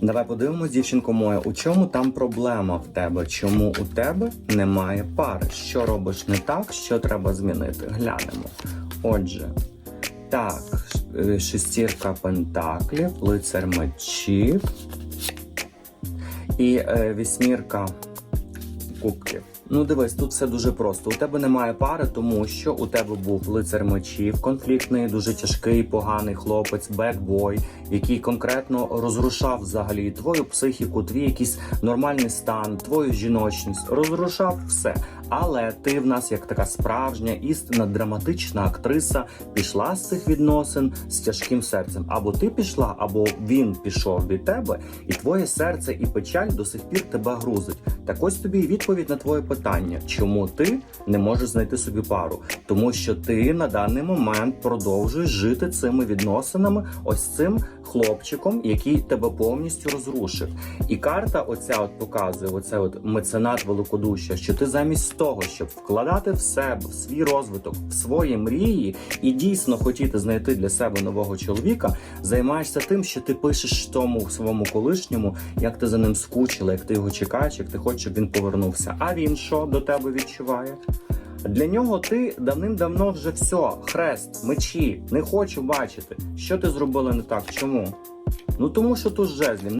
Давай подивимось, дівчинко моя, у чому там проблема в тебе? Чому у тебе немає пари? Що робиш не так, що треба змінити? Глянемо. Отже, так, е, шестірка пентаклів, лицар мечів і е, вісьмірка кубків. Ну дивись, тут все дуже просто. У тебе немає пари, тому що у тебе був лицар мечів, конфліктний, дуже тяжкий, поганий хлопець, бекбой, який конкретно розрушав взагалі твою психіку, твій якийсь нормальний стан, твою жіночність, розрушав все. Але ти в нас, як така справжня, істинна драматична актриса, пішла з цих відносин з тяжким серцем. Або ти пішла, або він пішов від тебе, і твоє серце і печаль до сих пір тебе грузить. Так ось тобі і відповідь на твоє питання, чому ти не можеш знайти собі пару? Тому що ти на даний момент продовжуєш жити цими відносинами, ось цим хлопчиком, який тебе повністю розрушив. І карта, оця от показує, оце от меценат великодушя, що ти замість того, щоб вкладати в себе, в свій розвиток, в свої мрії і дійсно хотіти знайти для себе нового чоловіка, займаєшся тим, що ти пишеш тому своєму колишньому, як ти за ним скучила, як ти його чекаєш, як ти хочеш, щоб він повернувся. А він що до тебе відчуває? Для нього ти давним-давно вже все, хрест, мечі, не хочу бачити. Що ти зробила не так? Чому? Ну тому що тут жезлів.